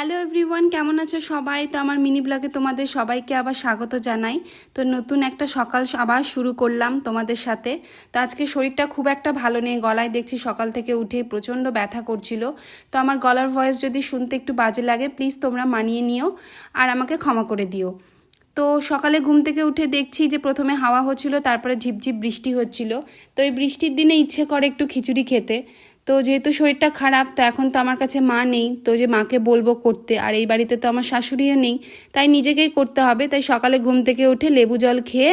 Hello everyone, কেমন আছো সবাই? তো আমার মিনি ব্লগে তোমাদের সবাইকে আবার স্বাগত জানাই। তো নতুন একটা সকাল আবার শুরু করলাম তোমাদের সাথে। তো আজকে শরীরটা খুব একটা ভালো নেই, গলায় দেখছি সকাল থেকে উঠে প্রচণ্ড ব্যথা করছিল। তো আমার গলার ভয়েস যদি শুনতে একটু বাজে লাগে, প্লিজ তোমরা মানিয়ে নিও আর আমাকে ক্ষমা করে দিও। তো সকালে ঘুম থেকে উঠে দেখছি যে প্রথমে হাওয়া হচ্ছিল, তারপরে ঝিপঝিপ বৃষ্টি হচ্ছিল। তো এই বৃষ্টির দিনে ইচ্ছে করে একটু খিচুড়ি খেতে। তো যেহেতু শরীরটা খারাপ, তো এখন তো আমার কাছে মা নেই, তো যে মাকে বলব করতে। আর এই বাড়িতে তো আমার শাশুড়িও নেই, তাই নিজেকেই করতে হবে। তাই সকালে ঘুম থেকে উঠে লেবু জল খেয়ে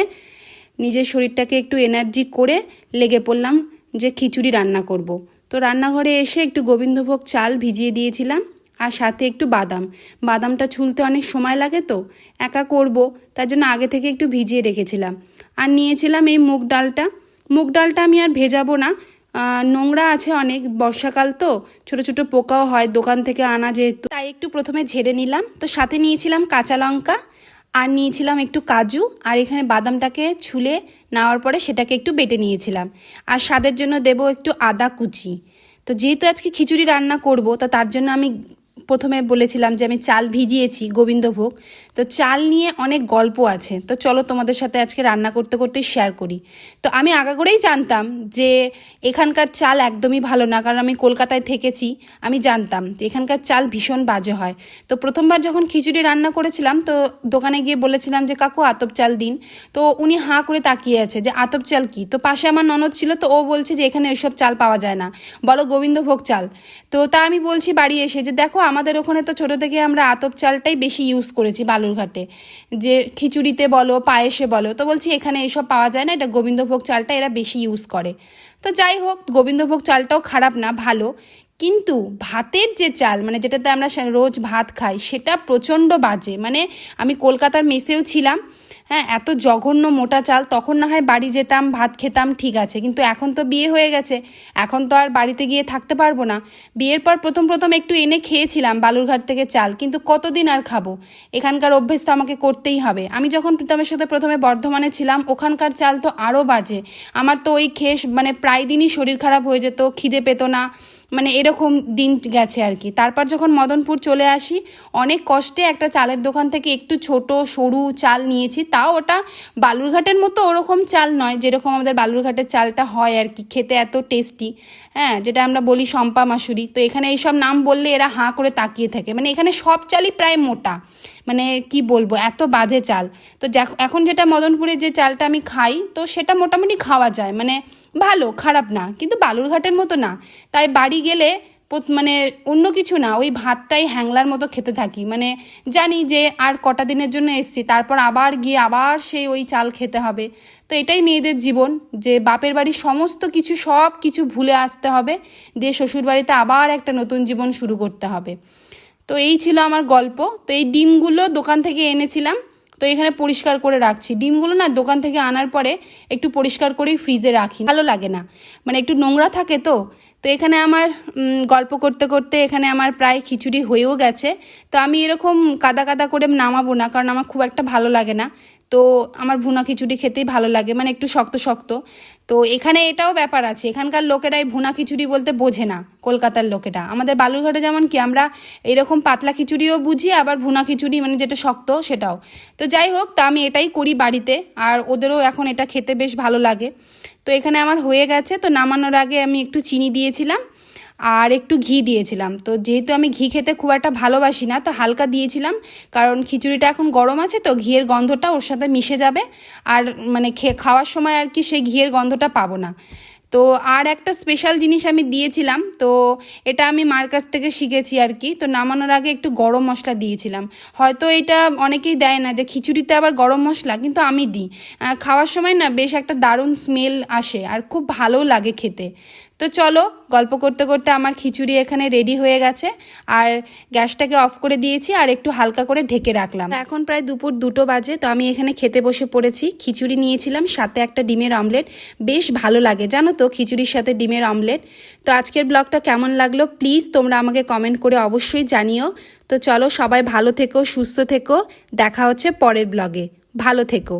নিজের শরীরটাকে একটু এনার্জি করে লেগে পড়লাম যে খিচুড়ি রান্না করব। তো রান্নাঘরে এসে একটু গোবিন্দভোগ চাল ভিজিয়ে দিয়েছিলাম, আর সাথে একটু বাদাম। বাদামটা ছুলতে অনেক সময় লাগে তো, একা করব, তার জন্য আগে থেকে একটু ভিজিয়ে রেখেছিলাম। আর নিয়েছিলাম এই মুগ ডালটা। মুগ ডালটা আমি আর ভেজাবো না নোংরা আছে অনেক, বর্ষাকাল তো, ছোট ছোট পোকাও হয় দোকান থেকে আনা যেহেতু। তাই একটু প্রথমে ঝেড়ে নিলাম। তো সাথে নিয়েছিলাম কাঁচা লঙ্কা, আর নিয়েছিলাম একটু কাজু, আর এখানে বাদামটাকে ছুলে নেওয়ার পরে সেটাকে একটু বেটে নিয়েছিলাম। আর স্বাদের জন্য দেব একটু আদা কুচি। তো যেহেতু আজকে খিচুড়ি রান্না করব, তো তার জন্য আমি প্রথমে বলেছিলাম যে আমি চাল ভিজিয়েছি গোবিন্দভোগ। তো চাল নিয়ে অনেক গল্প আছে। তো চলো তোমাদের সাথে আজকে রান্না করতে করতে শেয়ার করি। তো আমি আগাগোড়েই জানতাম যে এখানকার চাল একদমই ভালো না, কারণ আমি কলকাতায় থেকেছি, আমি জানতাম এখানকার চাল ভীষণ বাজে হয়। তো প্রথমবার যখন খিচুড়ি রান্না করেছিলাম, তো দোকানে গিয়ে বলেছিলাম যে, কাকু, আতপ চাল দিন। তো উনি হাঁ করে তাকিয়ে আছে যে, আতপ চাল কি? তো পাশে আমার ননদ ছিল, তো ও বলছে যে, এখানে ওইসব চাল পাওয়া যায় না। বলো গোবিন্দভোগ চাল। তো তা আমি বলছি বাড়ি এসে যে, দেখো আমাদের ওখানে তো ছোটো থেকে আমরা আতপ চালটাই বেশি ইউজ করেছি বালুরঘাটে। যে খিচুড়িতে বলো, পায়েসে বলো, তো বলছি এখানে এসব পাওয়া যায় না, এটা গোবিন্দভোগ চালটা এরা বেশি ইউজ করে। তো যাই হোক, গোবিন্দভোগ চালটাও খারাপ না, ভালো। কিন্তু ভাতের যে চাল মানে যেটাতে আমরা রোজ ভাত খাই, সেটা প্রচণ্ড বাজে। মানে আমি কলকাতার মেসেও ছিলাম হ্যাঁ এত জঘন্য মোটা চাল, তখন না হয় বাড়ি যেতাম, ভাত খেতাম, ঠিক আছে। কিন্তু এখন তো বিয়ে হয়ে গেছে। এখন তো আর বাড়িতে গিয়ে থাকতে পারব না। বিয়ের পর প্রথম প্রথম একটু এনে খেয়েছিলাম বালুরঘাট থেকে চাল, কিন্তু কতদিন আর খাব? এখানকার অভ্যেস তো আমাকে করতেই হবে। আমি যখন প্রীতমের সাথে প্রথমে বর্ধমানে ছিলাম, ওখানকার চাল তো আরও বাজে। আমার তো ওই খেস মানে প্রায় দিনই শরীর খারাপ হয়ে যেত, খিদে পেতো না। মানে এরকম দিন গেছে আর কি। তারপর যখন মদনপুর চলে আসি, অনেক কষ্টে একটা চালের দোকান থেকে একটু ছোট সরু চাল নিয়েছি। তাও ওটা বালুরঘাটের মতো ওরকম চাল নয়, যেরকম আমাদের বালুরঘাটের চালটা হয় আর কি, খেতে এত টেস্টি হ্যাঁ যেটা আমরা বলি শম্পা মাসুরি। তো এখানে এইসব নাম বললে এরা হাঁ করে তাকিয়ে থাকে। মানে এখানে সব চালই প্রায় মোটা। মানে কি বলব, এত বাজে চাল। তো এখন যেটা মদনপুরে যে চালটা আমি খাই, তো সেটা মোটামুটি খাওয়া যায়। মানে ভালো, খারাপ না। কিন্তু বালুরঘাটের মতো না। তাই বাড়ি গেলে মানে অন্য কিছু না, ওই ভাতটাই হ্যাংলার মতো খেতে থাকি। মানে জানি যে আর কটা দিনের জন্য এসছি, তারপর আবার গিয়ে আবার সেই ওই চাল খেতে হবে। তো এটাই মেয়েদের জীবন, যে বাপের বাড়ির সমস্ত কিছু, সব কিছু ভুলে আসতে হবে, দিয়ে শ্বশুর বাড়িতে আবার একটা নতুন জীবন শুরু করতে হবে। তো এই ছিল আমার গল্প। তো এই ডিমগুলো দোকান থেকে এনেছিলাম। তো এখানে পরিষ্কার করে রাখছি। ডিমগুলো না দোকান থেকে আনার পরে একটু পরিষ্কার করেই ফ্রিজে রাখি। ভালো লাগে না। মানে একটু নোংরা থাকে তো। তো এখানে আমার গল্প করতে করতে এখানে আমার প্রায় খিচুড়ি হয়েও গেছে। তো আমি এরকম কাদা কাদা করে নামাবো না, কারণ আমার খুব একটা ভালো লাগে না। তো আমার ভুনা খিচুড়ি খেতেই ভালো লাগে মানে একটু শক্ত শক্ত। তো এখানে এটাও ব্যাপার আছে, এখানকার লোকেরাই ভুনা খিচুড়ি বলতে বোঝে না, কলকাতার লোকেরা। আমাদের বালুরঘাটে যেমন কি, আমরা এরকম পাতলা খিচুড়িও বুঝি, আবার ভুনা খিচুড়ি মানে যেটা শক্ত সেটাও। তো যাই হোক, তা আমি এটাই করি বাড়িতে, আর ওদেরও এখন এটা খেতে বেশ ভালো লাগে। তো এখানে আমার হয়ে গেছে, তো নামানোর আগে আমি একটু চিনি দিয়েছিলাম আর একটু ঘি দিয়েছিলাম। তো যেহেতু আমি ঘি খেতে খুব একটা ভালোবাসি না, তো হালকা দিয়েছিলাম। কারণ খিচুড়িটা এখন গরম আছে, তো ঘিয়ের গন্ধটা ওর সাথে মিশে যাবে। আর মানে খাওয়ার সময় আর কি সেই ঘিয়ের গন্ধটা পাবো না। তো আর একটা স্পেশাল জিনিস আমি দিয়েছিলাম, তো এটা আমি মার কাছ থেকে শিখেছি আর কি। তো নামানোর আগে একটু গরম মশলা দিয়েছিলাম। হয়তো এটা অনেকেই দেয় না যে খিচুড়িতে আবার গরম মশলা, কিন্তু আমি দিই। খাওয়ার সময় না বেশ একটা দারুণ স্মেল আসে আর খুব ভালো লাগে খেতে। তো চলো, গল্প করতে করতে আমার খিচুড়ি এখানে রেডি হয়ে গেছে। আর গ্যাসটাকে অফ করে দিয়েছি আর একটু হালকা করে ঢেকে রাখলাম। এখন প্রায় দুপুর দুটো বাজে, তো আমি এখানে খেতে বসে পড়েছি। খিচুড়ি নিয়েছিলাম, সাথে একটা ডিমের অমলেট বেশ ভালো লাগে, জানো তো খিচুড়ির সাথে ডিমের অমলেট। তো আজকের ব্লগটা কেমন লাগল? প্লিজ তোমরা আমাকে কমেন্ট করে অবশ্যই জানিও। তো চলো সবাই ভালো থেকো, সুস্থ থেকো। দেখা হচ্ছে পরের ব্লগে। ভালো থেকো।